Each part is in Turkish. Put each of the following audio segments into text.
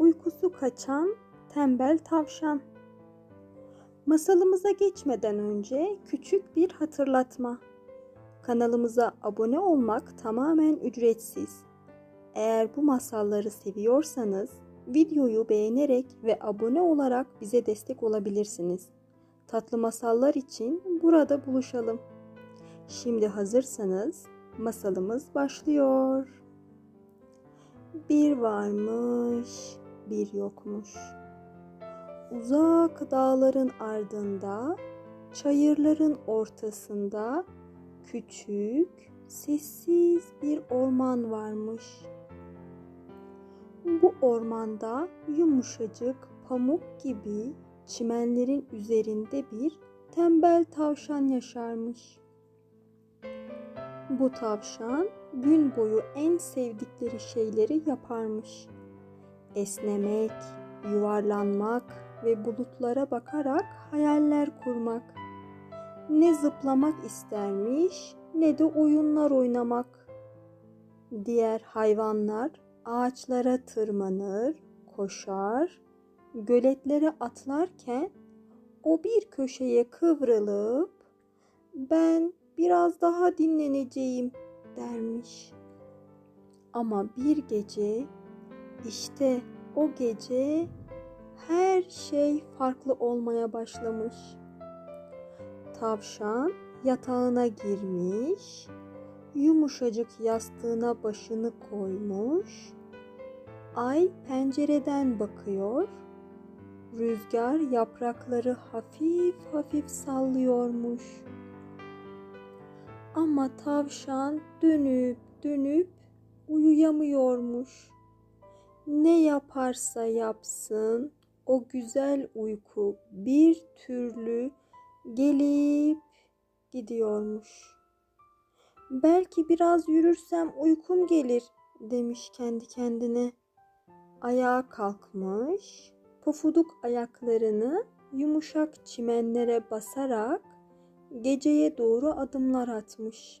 Uykusu kaçan tembel tavşan. Masalımıza geçmeden önce küçük bir hatırlatma. Kanalımıza abone olmak tamamen ücretsiz. Eğer bu masalları seviyorsanız videoyu beğenerek ve abone olarak bize destek olabilirsiniz. Tatlı masallar için burada buluşalım. Şimdi hazırsanız masalımız başlıyor. Bir varmış, bir yokmuş. Uzak dağların ardında, çayırların ortasında küçük, sessiz bir orman varmış. Bu ormanda yumuşacık pamuk gibi çimenlerin üzerinde bir tembel tavşan yaşarmış. Bu tavşan gün boyu en sevdikleri şeyleri yaparmış. Esnemek, yuvarlanmak ve bulutlara bakarak hayaller kurmak. Ne zıplamak istermiş ne de oyunlar oynamak. Diğer hayvanlar ağaçlara tırmanır, koşar, göletlere atlarken o bir köşeye kıvrılıp ben biraz daha dinleneceğim dermiş. Ama bir gece işte o gece her şey farklı olmaya başlamış. Tavşan yatağına girmiş, yumuşacık yastığına başını koymuş. Ay pencereden bakıyor. Rüzgar yaprakları hafif hafif sallıyormuş. Ama tavşan dönüp dönüp uyuyamıyormuş. Ne yaparsa yapsın o güzel uyku bir türlü gelip gidiyormuş. Belki biraz yürürsem uykum gelir demiş kendi kendine. Ayağa kalkmış, pofuduk ayaklarını yumuşak çimenlere basarak geceye doğru adımlar atmış.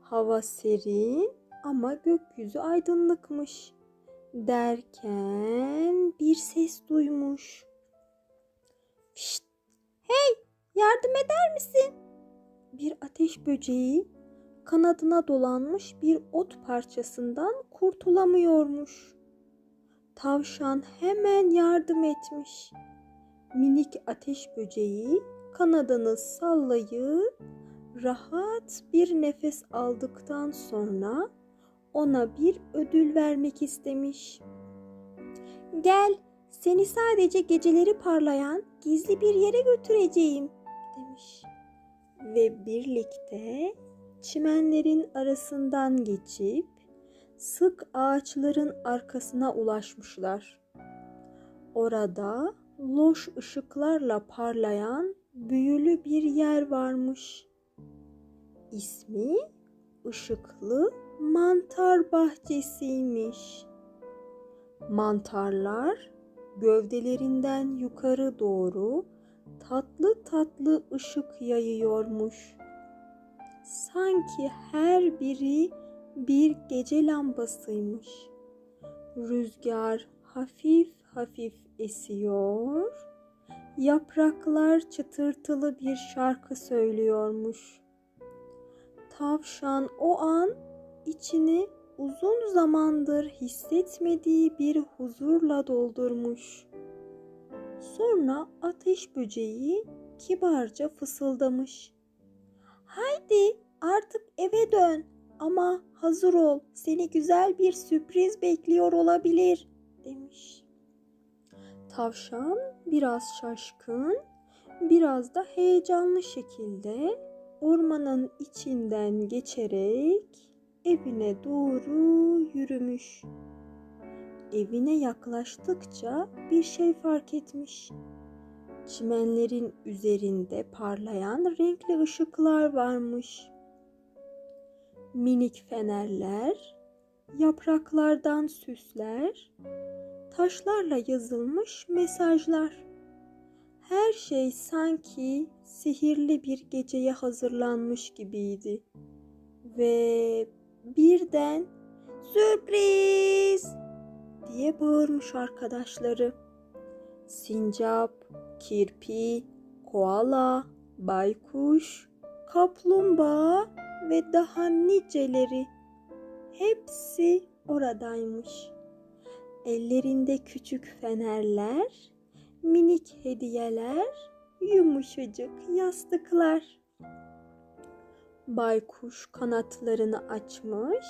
Hava serin ama gökyüzü aydınlıkmış. Derken bir ses duymuş. Şşt! Hey! Yardım eder misin? Bir ateş böceği kanadına dolanmış bir ot parçasından kurtulamıyormuş. Tavşan hemen yardım etmiş. Minik ateş böceği kanadını sallayıp rahat bir nefes aldıktan sonra ona bir ödül vermek istemiş. Gel, seni sadece geceleri parlayan gizli bir yere götüreceğim demiş. Ve birlikte çimenlerin arasından geçip sık ağaçların arkasına ulaşmışlar. Orada loş ışıklarla parlayan büyülü bir yer varmış. İsmi ışıklı mantar bahçesiymiş. Mantarlar gövdelerinden yukarı doğru tatlı tatlı ışık yayıyormuş. Sanki her biri bir gece lambasıymış. Rüzgar hafif hafif esiyor. Yapraklar çıtırtılı bir şarkı söylüyormuş. Tavşan o an içini uzun zamandır hissetmediği bir huzurla doldurmuş. Sonra ateş böceği kibarca fısıldamış. Haydi artık eve dön ama hazır ol seni güzel bir sürpriz bekliyor olabilir demiş. Tavşan biraz şaşkın, biraz da heyecanlı şekilde ormanın içinden geçerek evine doğru yürümüş. Evine yaklaştıkça bir şey fark etmiş. Çimenlerin üzerinde parlayan renkli ışıklar varmış. Minik fenerler, yapraklardan süsler, taşlarla yazılmış mesajlar. Her şey sanki sihirli bir geceye hazırlanmış gibiydi. Ve birden sürpriz diye bağırmış arkadaşları. Sincap, kirpi, koala, baykuş, kaplumbağa ve daha niceleri hepsi oradaymış. Ellerinde küçük fenerler, minik hediyeler, yumuşacık yastıklar. Baykuş kanatlarını açmış.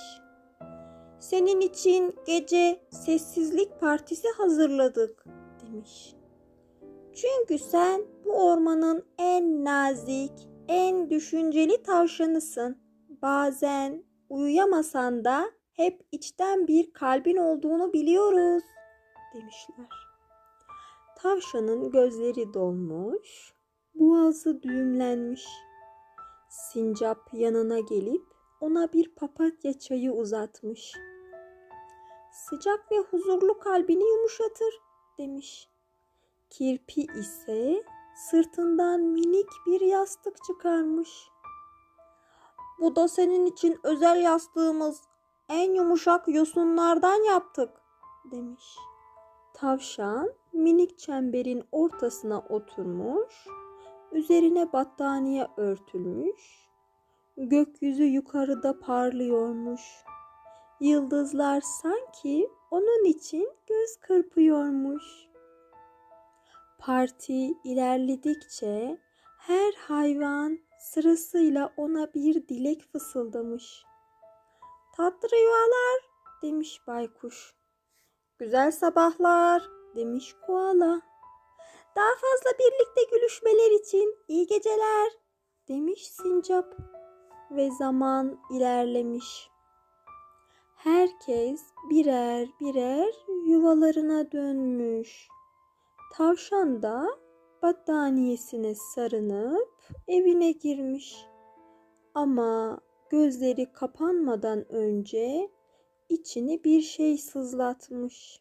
Senin için gece sessizlik partisi hazırladık demiş. Çünkü sen bu ormanın en nazik, en düşünceli tavşanısın. Bazen uyuyamasan da hep içten bir kalbin olduğunu biliyoruz demişler. Tavşanın gözleri dolmuş, boğazı düğümlenmiş. Sincap yanına gelip ona bir papatya çayı uzatmış. Sıcak ve huzurlu kalbini yumuşatır demiş. Kirpi ise sırtından minik bir yastık çıkarmış. Bu da senin için özel yastığımız. En yumuşak yosunlardan yaptık demiş. Tavşan minik çemberin ortasına oturmuş, üzerine battaniye örtülmüş, gökyüzü yukarıda parlıyormuş. Yıldızlar sanki onun için göz kırpıyormuş. Parti ilerledikçe her hayvan sırasıyla ona bir dilek fısıldamış. Tatlı rüyalar demiş baykuş. Güzel sabahlar demiş koala. Daha fazla birlikte gülüşmeler için iyi geceler demiş sincap. Ve zaman ilerlemiş. Herkes birer birer yuvalarına dönmüş. Tavşan da battaniyesine sarınıp evine girmiş. Ama gözleri kapanmadan önce içini bir şey sızlatmış.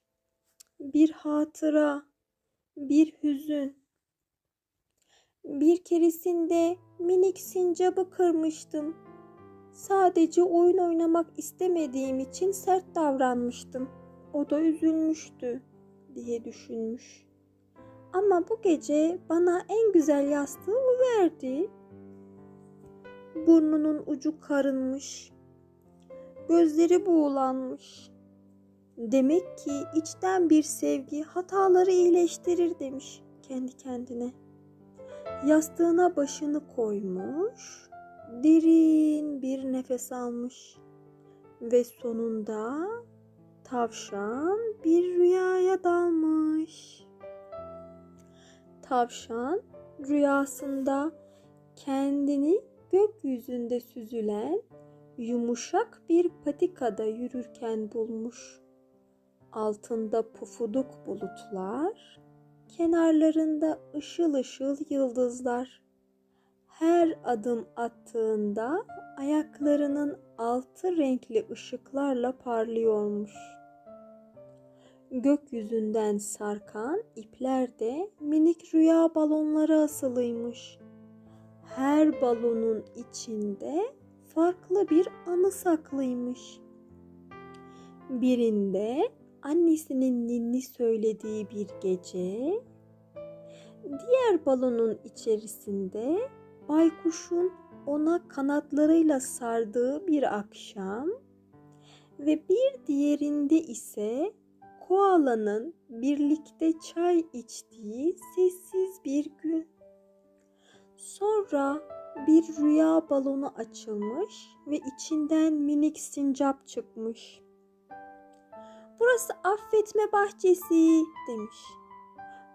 Bir hatıra, bir hüzün. Bir keresinde minik sincabı kırmıştım. Sadece oyun oynamak istemediğim için sert davranmıştım. O da üzülmüştü diye düşünmüş. Ama bu gece bana en güzel yastığı verdi. Burnunun ucu karınmış. Gözleri buğulanmış. Demek ki içten bir sevgi hataları iyileştirir demiş kendi kendine. Yastığına başını koymuş, derin bir nefes almış ve sonunda tavşan bir rüyaya dalmış. Tavşan rüyasında kendini gökyüzünde süzülen yumuşak bir patikada yürürken bulmuş. Altında pufuduk bulutlar, kenarlarında ışıl ışıl yıldızlar. Her adım attığında ayaklarının altı renkli ışıklarla parlıyormuş. Gökyüzünden sarkan ipler de minik rüya balonları asılıymış. Her balonun içinde farklı bir anı saklıymış. Birinde annesinin ninni söylediği bir gece, diğer balonun içerisinde baykuşun ona kanatlarıyla sardığı bir akşam ve bir diğerinde ise koalanın birlikte çay içtiği sessiz bir gün. Sonra bir rüya balonu açılmış ve içinden minik sincap çıkmış. Burası affetme bahçesi demiş.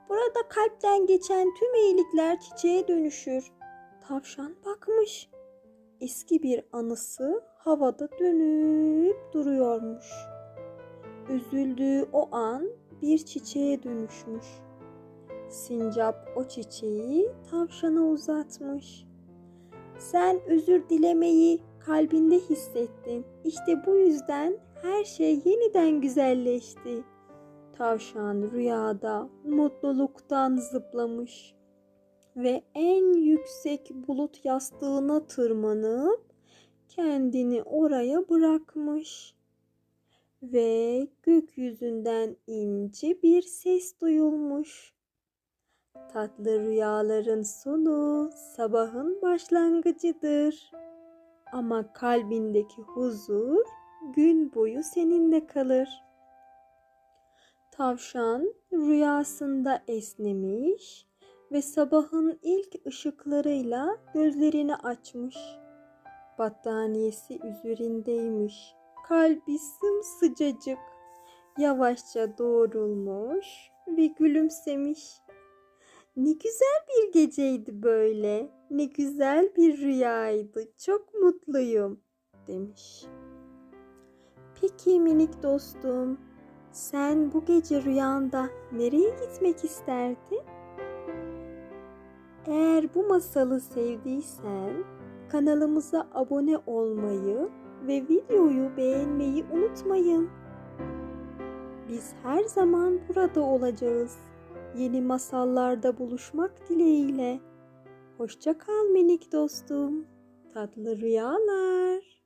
Burada kalpten geçen tüm iyilikler çiçeğe dönüşür. Tavşan bakmış. Eski bir anısı havada dönüp duruyormuş. Üzüldüğü o an bir çiçeğe dönüşmüş. Sincap o çiçeği tavşana uzatmış. Sen özür dilemeyi kalbinde hissettin. İşte bu yüzden her şey yeniden güzelleşti. Tavşan rüyada mutluluktan zıplamış ve en yüksek bulut yastığına tırmanıp kendini oraya bırakmış. ve gökyüzünden ince bir ses duyulmuş. Tatlı rüyaların sonu sabahın başlangıcıdır. Ama kalbindeki huzur gün boyu seninle kalır. Tavşan rüyasında esnemiş ve sabahın ilk ışıklarıyla gözlerini açmış. Battaniyesi üzerindeymiş. Kalbi sımsıcacık. Yavaşça doğrulmuş ve gülümsemiş. Ne güzel bir geceydi böyle. Ne güzel bir rüyaydı. Çok mutluyum demiş. Peki minik dostum, sen bu gece rüyanda nereye gitmek isterdin? Eğer bu masalı sevdiysen kanalımıza abone olmayı ve videoyu beğenmeyi unutmayın. Biz her zaman burada olacağız. Yeni masallarda buluşmak dileğiyle. Hoşça kal minik dostum. Tatlı rüyalar.